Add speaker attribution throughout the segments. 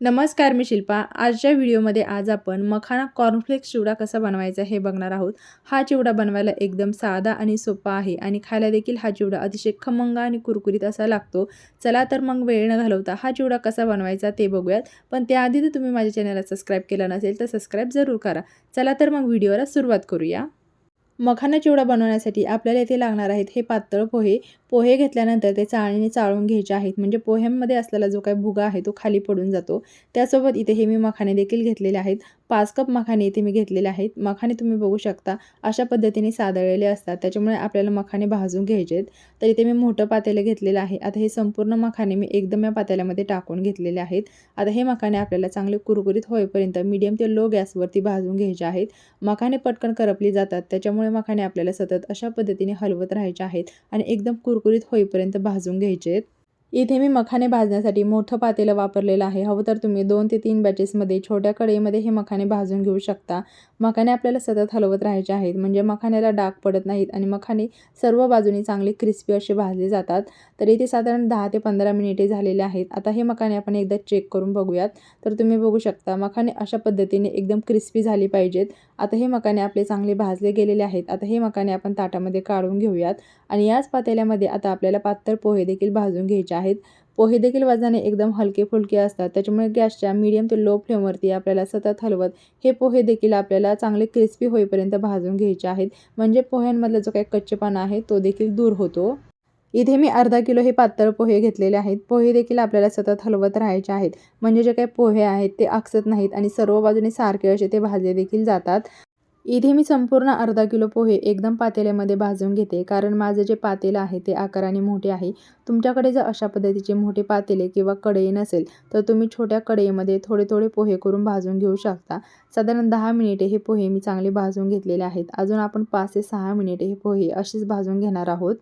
Speaker 1: नमस्कार मी शिल्पा. आजच्या व्हिडिओमध्ये आज आपण मखाना कॉर्नफ्लेक्स चिवडा कसा बनवायचा हे बघणार आहोत. हा चिवडा बनवायला एकदम साधा आणि सोपा आहे आणि खायला देखील हा चिवडा अतिशय खमंग आणि कुरकुरीत असा लागतो. चला तर मग वेळ न घालवता हा चिवडा कसा बनवायचा ते बघूयात. पण त्याआधी जर तुम्ही माझ्या चॅनलला सबस्क्राईब केला नसेल तर सबस्क्राईब जरूर करा. चला तर मग व्हिडिओला सुरुवात करूया. मखाना चिवडा बनवण्यासाठी आपल्याला इथे लागणार आहेत हे पातळ पोहे. पोहे घेतल्यानंतर ते चाळणीने चाळून घ्यायचे आहेत. म्हणजे पोह्यांमध्ये असलेला जो काही भुगा आहे तो खाली पडून जातो. त्यासोबत इथे हे मी मखाने देखील घेतलेले आहेत. पाच कप मखाने इथे मी घेतलेले आहेत. मखाने तुम्ही बघू शकता अशा पद्धतीने सादळलेले असतात. त्याच्यामुळे आपल्याला मखाने भाजून घ्यायचे आहेत. तर इथे मी मोठं पातेलं घेतलेलं आहे. आता हे संपूर्ण मखाने मी एकदम या पातेल्यामध्ये टाकून घेतलेले आहेत. आता हे मखाने आपल्याला चांगले कुरकुरीत होईपर्यंत मीडियम ते लो गॅसवरती भाजून घ्यायचे आहेत. मखाने पटकन करपली जातात. त्याच्यामुळे मखाने आपल्याला सतत अशा पद्धतीने हलवत राहायचे आहेत आणि एकदम कुरकुरीत होईपर्यंत भाजून घ्यायचे आहेत इथे मी मखाने भाजण्यासाठी मोठं पातेलं वापरलेलं आहे. हवं तर तुम्ही दोन ते तीन बॅचेसमध्ये छोट्या कढईमध्ये हे मखाने भाजून घेऊ शकता. मखाने आपल्याला सतत हलवत राहायचे आहेत. म्हणजे मखाण्याला डाग पडत नाहीत आणि मखाने सर्व बाजूनी चांगले क्रिस्पी असे भाजले जातात. तर इथे साधारण दहा ते पंधरा मिनिटे झालेले आहेत. आता हे मखाने आपण एकदा चेक करून बघूयात. तर तुम्ही बघू शकता मखाने अशा पद्धतीने एकदम क्रिस्पी झाली पाहिजेत. आता हे मखाने आपले चांगले भाजले गेलेले आहेत. आता हे मखाने आपण ताटामध्ये काढून घेऊयात. आणि याच पातेल्यामध्ये आता आपल्याला पातळ पोहे देखील भाजून घ्यायचे आहेत. पोहे देखील वजनाने एकदम हलके फुलके असतात. त्याच्यामुळे गॅसच्या मीडियम ते लो फ्लेमवरती आपल्याला सतत हलवत हे पोहे देखील आपल्याला चांगले क्रिस्पी होईपर्यंत भाजून घ्यायचे आहेत. म्हणजे पोह्यांमधला जो काही कच्चेपणा आहे तो देखील दूर होतो. इथे मी अर्धा किलो हे पातळ पोहे घेतलेले आहेत. पोहे देखील आपल्याला सतत हलवत राहायचे आहेत. म्हणजे जे काही पोहे आहेत ते आकसत नाहीत आणि सर्व बाजूने सारखे असे ते भाजले देखील जातात. इथे मी संपूर्ण अर्धा किलो पोहे एकदम पातेल्यामध्ये भाजून घेते कारण माझं जे पातेलं आहे ते आकाराने मोठे आहे. तुमच्याकडे जर अशा पद्धतीचे मोठे पातेले किंवा कढई नसेल तर तुम्ही छोट्या कढईमध्ये थोडे थोडे पोहे करून भाजून घेऊ शकता. साधारण दहा मिनिटे हे पोहे मी चांगले भाजून घेतलेले आहेत. अजून आपण पाच ते सहा मिनिटे हे पोहे असेच भाजून घेणार आहोत.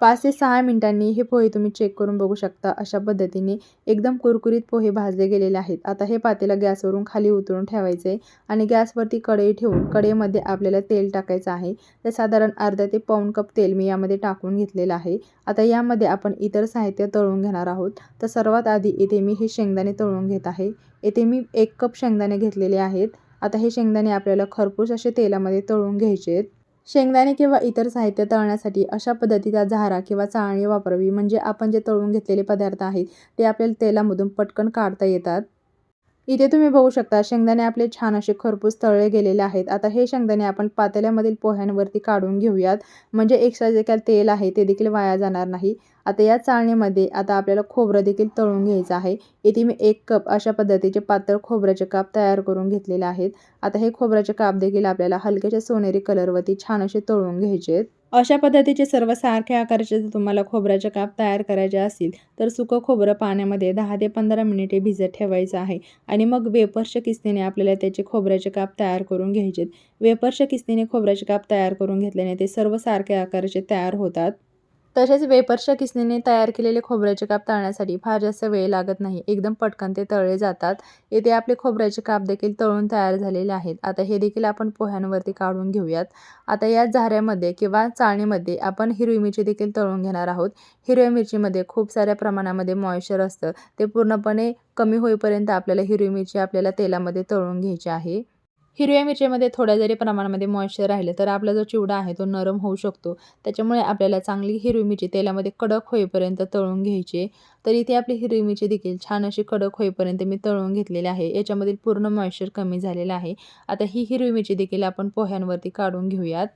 Speaker 1: पाच ते सहा मिनिटांनी हे पोहे तुम्ही चेक करून बघू शकता अशा पद्धतीने. एकदम कुरकुरीत पोहे भाजले गेलेले आहेत. आता हे पातेलं गॅसवरून खाली उतरून ठेवायचे आणि गॅसवरती कढई ठेवून कढईमध्ये आपल्याला तेल टाकायचं आहे. तर साधारण अर्धा ते पाऊण कप तेल मी यामध्ये टाकून घेतलेलं आहे. आता यामध्ये आपण इतर साहित्य तळून घेणार आहोत. तर सर्वात आधी इथे मी हे शेंगदाणे तळून घेत आहे. येथे मी एक कप शेंगदाणे घेतलेले आहेत. आता हे शेंगदाणे आपल्याला खरपूस असे तेलामध्ये तळून घ्यायचे आहेत. शेंगदाणे किंवा इतर साहित्य तळण्यासाठी अशा पद्धतीचा झारा किंवा चाळणी वापरावी. म्हणजे आपण जे तळून घेतलेले पदार्थ आहेत ते आपल्याला तेलामधून पटकन काढता येतात. इथे तुम्ही बघू शकता शेंगदाणे आपले छान असे खरपूस तळले गेलेले आहेत. आता हे शेंगदाणे आपण पातेल्यामधील पोह्यांवरती काढून घेऊयात. म्हणजे एक्स्ट्रा जे काय तेल आहे ते देखील वाया जाणार नाही. आता या चाळणीमध्ये आता आपल्याला खोबरं देखील तळून घ्यायचं आहे. इथे मी एक कप अशा पद्धतीचे पातळ खोबऱ्याचे काप तयार करून घेतलेले आहेत. आता हे खोबऱ्याचे काप देखील आपल्याला हलक्याच्या सोनेरी कलरवरती छान असे तळून घ्यायचे आहेत. अशा पद्धतीचे सर्व सारख्या आकाराचे जर तुम्हाला खोबऱ्याचे काप तयार करायचे असतील तर सुकं खोबरं पाण्यामध्ये दहा ते पंधरा मिनिटे भिजत ठेवायचं आहे. आणि मग वेपर्सच्या किस्तीने आपल्याला त्याचे खोबऱ्याचे काप तयार करून घ्यायचे वेपर्सच्या किस्तीने खोबऱ्याचे काप तयार करून घेतल्याने ते सर्व सारख्या आकाराचे तयार होतात. तसेच वेपर्सच्या किसनीने तयार केलेले खोबऱ्याचे काप तळण्यासाठी फार जास्त वेळ लागत नाही. एकदम पटकन ते तळले जातात. येथे आपले खोबऱ्याचे काप देखील तळून तयार झालेले आहेत. आता हे देखील आपण पोह्यांवरती काढून घेऊयात. आता या झाऱ्यामध्ये किंवा चाळणीमध्ये आपण हिरवी मिरची देखील तळून घेणार आहोत. हिरव्या मिरचीमध्ये खूप साऱ्या प्रमाणामध्ये मॉइश्चर असतं. ते पूर्णपणे कमी होईपर्यंत आपल्याला हिरवी मिरची आपल्याला तेलामध्ये तळून घ्यायची आहे. हिरव्या मिरचीमध्ये थोड्या जरी प्रमाणामध्ये मॉइश्चर राहिलं तर आपला जो चिवडा आहे तो नरम होऊ शकतो. त्याच्यामुळे आपल्याला चांगली हिरवी मिरची तेलामध्ये कडक होईपर्यंत तळून घ्यायची. तर इथे आपली हिरवी मिरची देखील छान अशी कडक होईपर्यंत मी तळून घेतलेली आहे. याच्यामधील पूर्ण मॉइश्चर कमी झालेलं आहे. आता ही हिरवी मिरची देखील आपण पोह्यांवरती काढून घेऊयात.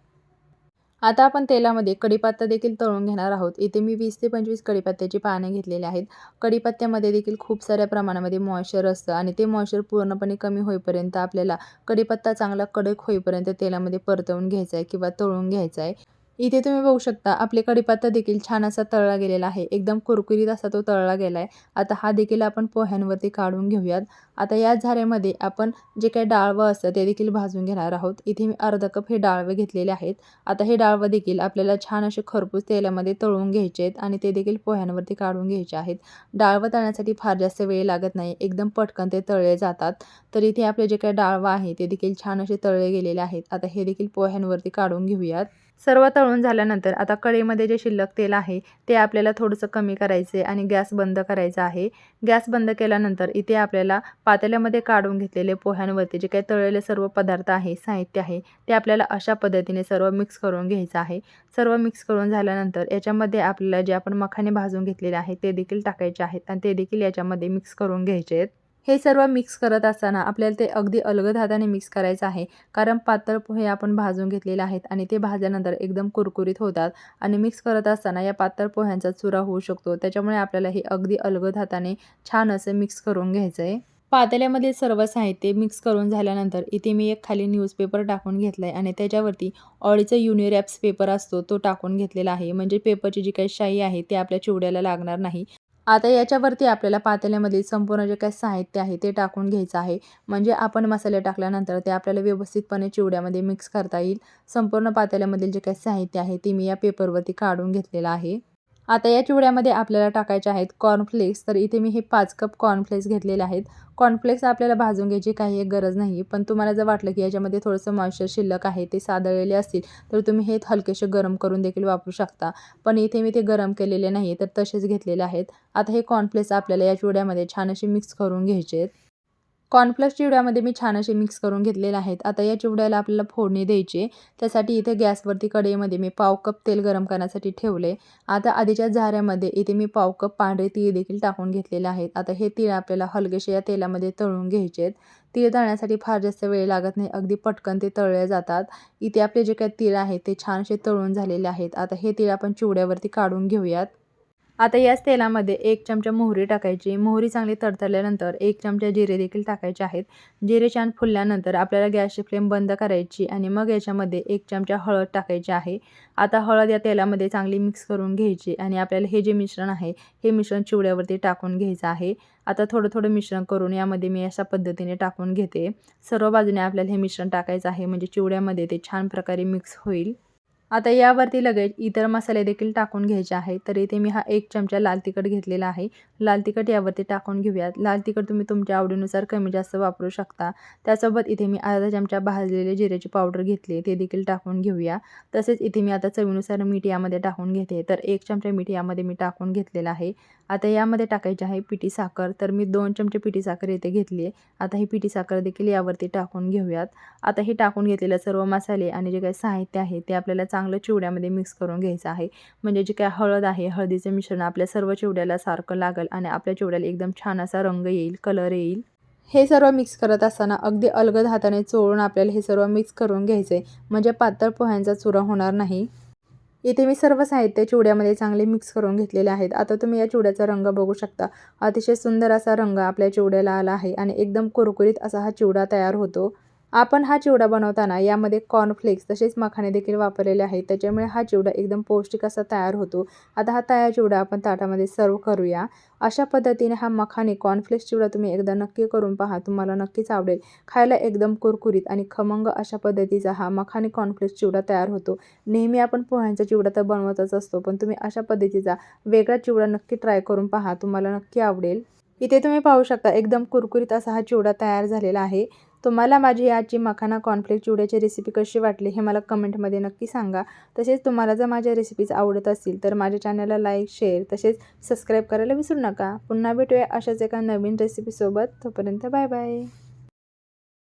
Speaker 1: आता आपण तेलामध्ये कढीपत्ता देखील तळून घेणार आहोत. इथे मी वीस ते पंचवीस कढीपत्त्याची पाने घेतलेली आहेत. कढीपत्त्यामध्ये देखील खूप साऱ्या प्रमाणामध्ये मॉइश्चर असतं आणि ते मॉइश्चर पूर्णपणे कमी होईपर्यंत आपल्याला कढीपत्ता चांगला कडक होईपर्यंत तेलामध्ये परतवून घ्यायचा आहे किंवा तळून घ्यायचा आहे. इथे तुम्ही बघू शकता आपले कढीपत्ता देखील छान असा तळला गेलेला आहे. एकदम कुरकुरीत असा तो तळला गेला आहे आता हा देखील आपण पोह्यांवरती काढून घेऊयात. आता या झाऱ्यामध्ये आपण जे काही डाळवं असतं ते देखील भाजून घेणार आहोत. इथे मी अर्धा कप हे डाळवं घेतलेले आहेत. आता हे डाळवं देखील आपल्याला छान असे खरपूस तेलामध्ये तळून घ्यायचे आहेत आणि ते देखील पोह्यांवरती काढून घ्यायचे आहेत. डाळवं तळण्यासाठी फार जास्त वेळ लागत नाही. एकदम पटकन ते तळले जातात. तर इथे आपले जे काही डाळवं आहे ते देखील छान असे तळले गेलेले आहेत. आता हे देखील पोह्यांवरती काढून घेऊयात. सर्व तळून झाल्यानंतर आता कढईमध्ये जे शिल्लक तेल आहे ते आपल्याला थोडंसं कमी करायचे आणि गॅस बंद करायचा आहे. गॅस बंद केल्यानंतर इथे आपल्याला पातेल्यामध्ये काढून घेतलेले पोह्यांवरती जे काही तळलेले सर्व पदार्थ आहे साहित्य आहे ते आपल्याला अशा पद्धतीने सर्व मिक्स करून घ्यायचं आहे. सर्व मिक्स करून झाल्यानंतर याच्यामध्ये आपल्याला जे आपण मखाने भाजून घेतलेले आहे ते देखील टाकायचे आहेत आणि ते देखील याच्यामध्ये मिक्स करून घ्यायचे आहेत हे सर्व मिक्स करत असताना आपल्याला ते अगदी अलगद हाताने मिक्स करायचं आहे. कारण पातळ पोहे आपण भाजून घेतलेले आहेत आणि ते भाजल्यानंतर एकदम कुरकुरीत होतात आणि मिक्स करत असताना या पातळ पोह्यांचा चुरा होऊ शकतो. त्याच्यामुळे आपल्याला हे अगदी अलगद हाताने छान असं मिक्स करून घ्यायचं आहे पातेल्यामध्ये सर्व साहित्य मिक्स करून झाल्यानंतर इथे मी एक खाली न्यूजपेपर टाकून घेतला आहे आणि त्याच्यावरती ऑळीचा युनिरॅप्स पेपर असतो तो टाकून घेतलेला आहे. म्हणजे पेपरची जी काही शाई आहे ते आपल्या चिवड्याला लागणार नाही. आता याच्यावरती आपल्याला पातेल्यामधील संपूर्ण जे काही साहित्य आहे ते टाकून घ्यायचं आहे. म्हणजे आपण मसाले टाकल्यानंतर ते आपल्याला व्यवस्थितपणे चिवड्यामध्ये मिक्स करता येईल. संपूर्ण पातेल्यामधील जे काही साहित्य आहे ते मी या पेपरवरती काढून घेतलेलं आहे. आता या चिवड्यामध्ये आपल्याला टाकायचे आहेत कॉर्नफ्लेक्स तर इथे मी हे पाच कप कॉर्नफ्लेक्स घेतलेले आहेत. कॉर्नफ्लेक्स आपल्याला भाजून घ्यायची काही एक गरज नाही पण तुम्हाला जर वाटलं की याच्यामध्ये थोडंसं मॉइश्चर शिल्लक आहे ते सादळलेले असतील तर तुम्ही हे हलकेसे गरम करून देखील वापरू शकता. पण इथे मी ते गरम केलेले नाही तर तसेच घेतलेले आहेत. आता हे कॉर्नफ्लेक्स आपल्याला या चिवड्यामध्ये छान असे मिक्स करून घ्यायचे आहेत कॉर्नफ्लेक्स चिवड्यामध्ये मी छान असे मिक्स करून घेतलेले आहेत. आता या चिवड्याला आपल्याला फोडणी द्यायची त्यासाठी इथे गॅसवरती कढईमध्ये मी पाव कप तेल गरम करण्यासाठी ठेवले. आता आधीच्या झाऱ्यामध्ये इथे मी पाव कप पांढरे तीळ देखील टाकून घेतलेले आहेत. आता हे तीळ आपल्याला हलकेसे या तेलामध्ये तळून घ्यायचे आहेत. तीळ तळण्यासाठी फार जास्त वेळ लागत नाही. अगदी पटकन ते तळले जातात. इथे आपले जे काही तीळ आहेत ते छानसे तळून झालेले आहेत. आता हे तीळ आपण चिवड्यावरती काढून घेऊयात. आता याच तेलामध्ये एक चमचा मोहरी टाकायची. मोहरी चांगली तडतडल्यानंतर एक चमचा जिरे देखील टाकायचे आहेत. जिरे छान फुलल्यानंतर आपल्याला गॅसची फ्लेम बंद करायची आणि मग याच्यामध्ये एक चमचा हळद टाकायची आहे. आता हळद या तेलामध्ये चांगली मिक्स करून घ्यायची आणि आपल्याला हे जे मिश्रण आहे हे मिश्रण चिवड्यावरती टाकून घ्यायचं आहे. आता थोडं थोडं मिश्रण करून यामध्ये मी अशा पद्धतीने टाकून घेते. सर्व बाजूने आपल्याला हे मिश्रण टाकायचं आहे. म्हणजे चिवड्यामध्ये ते छान प्रकारे मिक्स होईल. आता यावरती लगेच इतर मसाले देखील टाकून घ्यायचे आहे तर इथे मी हा एक चमचा लाल तिखट घेतलेला आहे. लाल तिखट यावरती टाकून घेऊयात लाल तिखट तुम्ही तुमच्या आवडीनुसार कमी जास्त वापरू शकता. त्यासोबत इथे मी अर्धा चमचा भाजलेले जिऱ्याची पावडर घेतली ते देखील टाकून घेऊया. तसेच इथे मी आता चवीनुसार मीठ यामध्ये टाकून घेते. तर एक चमचा मीठ यामध्ये मी टाकून घेतलेला आहे. आता यामध्ये टाकायचे आहे पिठी साखर. तर मी दोन चमचे पिठी साखर इथे घेतली आहे. आता ही पिठी साखर देखील यावरती टाकून घेऊयात. आता हे टाकून घेतलेले सर्व मसाले आणि जे काही साहित्य आहे ते आपल्याला चांगलं चिवड्यामध्ये मिक्स करून घ्यायचं आहे. म्हणजे जे काय हळद आहे हळदीचं मिश्रण आपल्या सर्व चिवड्याला सारखं लागेल आणि आपल्या चिवड्याला एकदम छान असा रंग येईल कलर येईल. हे सर्व मिक्स करत असताना अगदी अलगद हाताने चोळून आपल्याला हे सर्व मिक्स करून घ्यायचे म्हणजे पातळ पोह्यांचा चुरा होणार नाही. इथे मी सर्व साहित्य चिवड्यामध्ये चांगले मिक्स करून घेतलेले आहेत. आता तुम्ही या चिवड्याचा रंग बघू शकता. अतिशय सुंदर असा रंग आपल्या चिवड्याला आला आहे आणि एकदम कुरकुरीत असा हा चिवडा तयार होतो. आपण हा चिवडा बनवताना यामध्ये कॉर्नफ्लेक्स तसेच मखाने देखील वापरलेले आहेत. त्याच्यामुळे हा चिवडा एकदम पौष्टिक असा तयार होतो. आता हा तयार चिवडा आपण ताटामध्ये सर्व करूया. अशा पद्धतीने हा मखाने कॉर्नफ्लेक्स चिवडा तुम्ही एकदा नक्की करून पहा. तुम्हाला नक्कीच आवडेल. खायला एकदम कुरकुरीत आणि खमंग अशा पद्धतीचा हा मखाने कॉर्नफ्लेक्स चिवडा तयार होतो. नेहमी आपण पोह्यांचा चिवडा तर बनवतच असतो पण तुम्ही अशा पद्धतीचा वेगळा चिवडा नक्की ट्राय करून पहा. तुम्हाला नक्की आवडेल. इथे तुम्ही पाहू शकता एकदम कुरकुरीत असा हा चिवडा तयार झालेला आहे. तुम्हाला माझी आजची मखाना कॉर्नफ्लेक्स चिवड्याची रेसिपी कशी वाटली हे मला कमेंटमध्ये नक्की सांगा. तसेच तुम्हाला जर माझ्या रेसिपीज आवडत असतील तर माझ्या चॅनलला लाईक शेअर तसेच सबस्क्राईब करायला विसरू नका. पुन्हा भेटूया अशाच एका नवीन रेसिपीसोबत तोपर्यंत बाय बाय